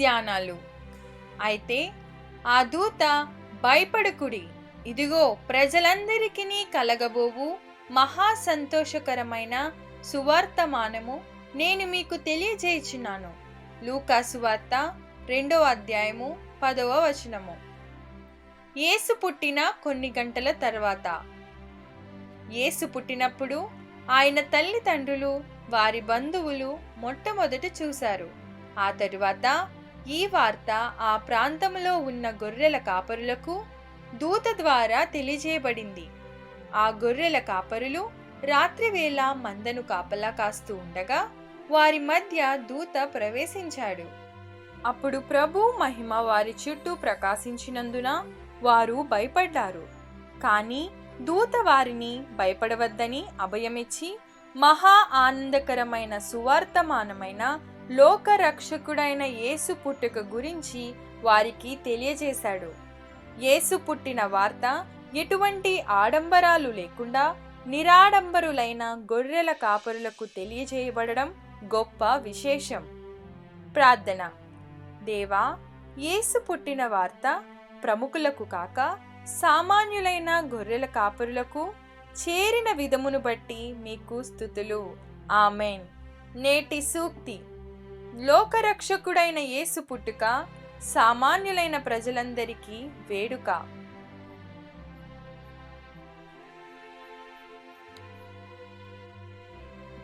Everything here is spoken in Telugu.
ధ్యానాలు. అయితే ఆ దూత భయపడకుడి ఇదిగో ప్రజలందరికీ కలగబోవు మహా సంతోషకరమైన సువార్తమానము నేను మీకు తెలియజేయుచున్నాను. లూకా సువార్త రెండవ అధ్యాయము పదవ వచనము. యేసు పుట్టిన కొన్ని గంటల తర్వాత. యేసు పుట్టినప్పుడు ఆయన తల్లిదండ్రులు వారి బంధువులు మొట్టమొదట చూశారు. ఆ తరువాత ఈ వార్త ఆ ప్రాంతంలో ఉన్న గొర్రెల కాపరులకు దూత ద్వారా తెలియజేయబడింది. ఆ గొర్రెల కాపరులు రాత్రివేళ మందను కాపలా కాస్తూ ఉండగా వారి మధ్య దూత ప్రవేశించాడు. అప్పుడు ప్రభు మహిమ వారి చుట్టూ ప్రకాశించినందున వారు భయపడ్డారు. కానీ దూత వారిని భయపడవద్దని అభయమిచ్చి మహా ఆనందకరమైన సువార్తమానమైన లోకరక్షకుడైన యేసు పుట్టుక గురించి వారికి తెలియజేశాడు. యేసు పుట్టిన వార్త ఎటువంటి ఆడంబరాలు లేకుండా నిరాడంబరులైన గొర్రెల కాపరులకు తెలియజేయబడడం గొప్ప విశేషం. ప్రార్థన. దేవా యేసు పుట్టిన వార్త ప్రముఖులకు కాక సామాన్యులైన గొర్రెల కాపరులకు చేరిన విధమును బట్టి మీకు స్థుతులు. ఆమెన్. నేటి సూక్తి. లోకరక్షకుడైన యేసు పుట్టుక సామాన్యులైన ప్రజలందరికీ వేడుక.